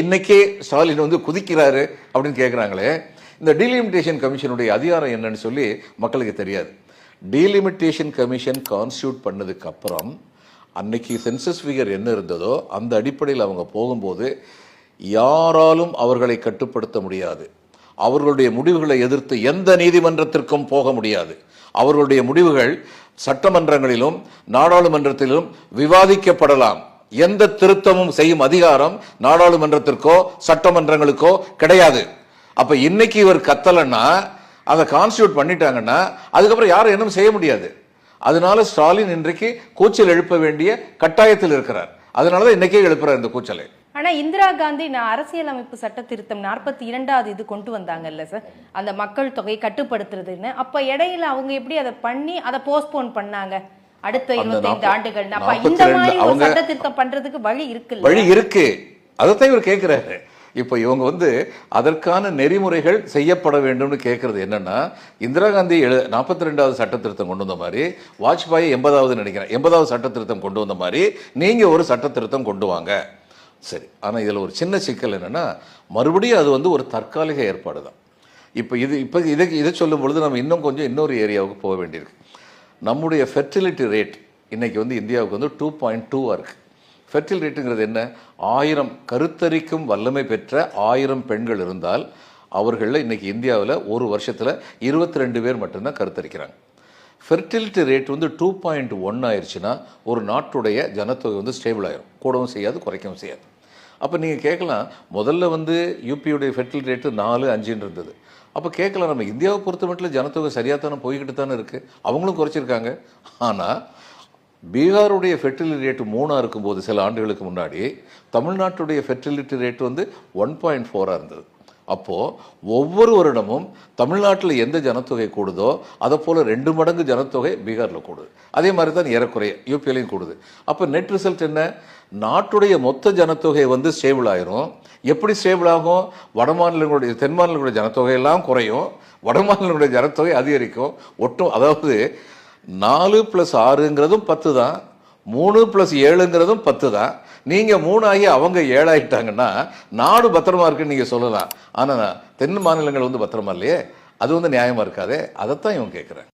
இன்னைக்கே ஸ்டாலின் வந்து குதிக்கிறாரு அப்படின்னு கேட்குறாங்களே இந்த டீலிமிட்டேஷன் கமிஷனுடைய அதிகாரம் என்னன்னு சொல்லி மக்களுக்கு தெரியாது. டீலிமிட்டேஷன் கமிஷன் கான்ஸ்டியூட் பண்ணதுக்கு அப்புறம் அன்னைக்கு சென்சஸ் ஃபிகர் என்ன இருந்ததோ அந்த அடிப்படையில் அவங்க போகும்போது யாராலும் அவர்களை கட்டுப்படுத்த முடியாது. அவர்களுடைய முடிவுகளை எதிர்த்து எந்த நீதிமன்றத்திற்கும் போக முடியாது. அவர்களுடைய முடிவுகள் சட்டமன்றங்களிலும் நாடாளுமன்றத்திலும் விவாதிக்கப்படலாம். எந்த திருத்தமும் செய்யும் அதிகாரம் நாடாளுமன்றத்திற்கோ சட்டமன்றங்களுக்கோ கிடையாது. அப்ப இன்னைக்கு இவர் கத்தலைன்னா அதை கான்ஸ்டியூட் பண்ணிட்டாங்கன்னா அதுக்கப்புறம் யாரும் என்ன செய்ய முடியாது. அதனால ஸ்டாலின் இன்றைக்கு கூச்சல் எழுப்ப வேண்டிய கட்டாயத்தில் இருக்கிறார். அதனாலதான் இன்னைக்கே எழுப்புறார் இந்த கூச்சலை. ஆனா இந்திரா காந்தி நான் அரசியலமைப்பு சட்ட திருத்தம் நாற்பத்தி இரண்டாவது இது கொண்டு வந்தாங்கல்ல சார்? அந்த மக்கள் தொகையை கட்டுப்படுத்துறதுன்னு. அப்ப இடையில அவங்க எப்படி அதை பண்ணி அதை போஸ்ட்போன் பண்ணாங்க? அடுத்த இருபத்தைந்து ஆண்டுகள். அப்ப இந்த 42 மாதிரி ஒரு சட்ட திருத்தம் பண்றதுக்கு வழி இருக்குல்ல? வழி இருக்கு. அதைத்தான் இவர் கேட்கிறாரு இப்போ இவங்க வந்து அதற்கான நெறிமுறைகள் செய்யப்பட வேண்டும்னு கேட்கறது என்னன்னா இந்திரா காந்தி எழு நாற்பத்தி ரெண்டாவது சட்ட திருத்தம் கொண்டு வந்த மாதிரி வாஜ்பாய் எண்பதாவது நினைக்கிறேன் எண்பதாவது சட்ட திருத்தம் கொண்டு வந்த மாதிரி நீங்க ஒரு சட்ட திருத்தம் கொண்டு வாங்க. சரி ஆனா இதுல ஒரு சின்ன சிக்கல் என்னன்னா மறுபடியும் அது வந்து ஒரு தற்காலிக ஏற்பாடு தான் இப்போ இது இப்போ இதை இதை சொல்லும் பொழுது நம்ம இன்னும் கொஞ்சம் இன்னொரு ஏரியாவுக்கு போக வேண்டியிருக்கு. நம்முடைய ஃபெர்டிலிட்டி ரேட் இன்னைக்கு வந்து இந்தியாவுக்கு வந்து டூ பாயிண்ட் டூவாக இருக்குது ஃபெர்டில் ரேட்டுங்கிறது என்ன? ஆயிரம் கருத்தரிக்கும் வல்லமை பெற்ற ஆயிரம் பெண்கள் இருந்தால் அவர்களில் இன்னைக்கு இந்தியாவில் ஒரு வருஷத்தில் இருபத்தி ரெண்டு பேர் மட்டும்தான் கருத்தரிக்கிறாங்க. ஃபெர்டிலிட்டி ரேட் வந்து டூ பாயிண்ட் ஒன் ஆயிடுச்சுன்னா ஒரு நாட்டுடைய ஜனத்தொகை வந்து ஸ்டேபிள் ஆயிரும். கூடவும் செய்யாது குறைக்கவும் செய்யாது. அப்போ நீங்கள் கேட்கலாம் முதல்ல வந்து யூபியுடைய ஃபெர்டில் ரேட்டு நாலு அஞ்சுன்னு இருந்தது அப்போ கேட்கலாம் நம்ம இந்தியாவை பொறுத்த மட்டும் ஜனத்தொகை சரியாக தானே போய்கிட்டு தானே இருக்குது அவங்களும் குறைச்சிருக்காங்க. ஆனால் பீகாருடைய ஃபெர்டிலிட்டி ரேட்டு மூணாக இருக்கும்போது சில ஆண்டுகளுக்கு முன்னாடி தமிழ்நாட்டுடைய ஃபெர்டிலிட்டி ரேட் வந்து ஒன் பாயிண்ட் ஃபோராக இருந்தது. அப்போது ஒவ்வொரு வருடமும் தமிழ்நாட்டில் எந்த ஜனத்தொகை கூடுதோ அதை போல் ரெண்டு மடங்கு ஜனத்தொகை பீகாரில் கூடுது. அதே மாதிரி தான் ஏறக்குறைய யூபியிலையும் கூடுது. அப்போ நெட் ரிசல்ட் என்ன? நாட்டுடைய மொத்த ஜனத்தொகை வந்து ஸ்டேபிள் ஆயிரும். எப்படி ஸ்டேபிள் ஆகும்? வட மாநிலங்களுடைய தென் மாநிலங்களுடைய ஜனத்தொகை எல்லாம் குறையும். வட மாநிலங்களுடைய ஜனத்தொகை அதிகரிக்கும். ஒட்டும் அதாவது நாலு ப்ளஸ் ஆறுங்கிறதும் பத்து தான் மூணு ப்ளஸ் ஏழுங்கிறதும் பத்து தான். நீங்கள் மூணு ஆகி அவங்க ஏழாயிட்டாங்கன்னா நாடு பத்திரமா இருக்குன்னு நீங்கள் சொல்லலாம். ஆனால் தென் மாநிலங்கள் வந்து பத்திரமா இல்லையே? அது வந்து நியாயமாக இருக்காதே? அதைத்தான் இவன் கேட்குறேன்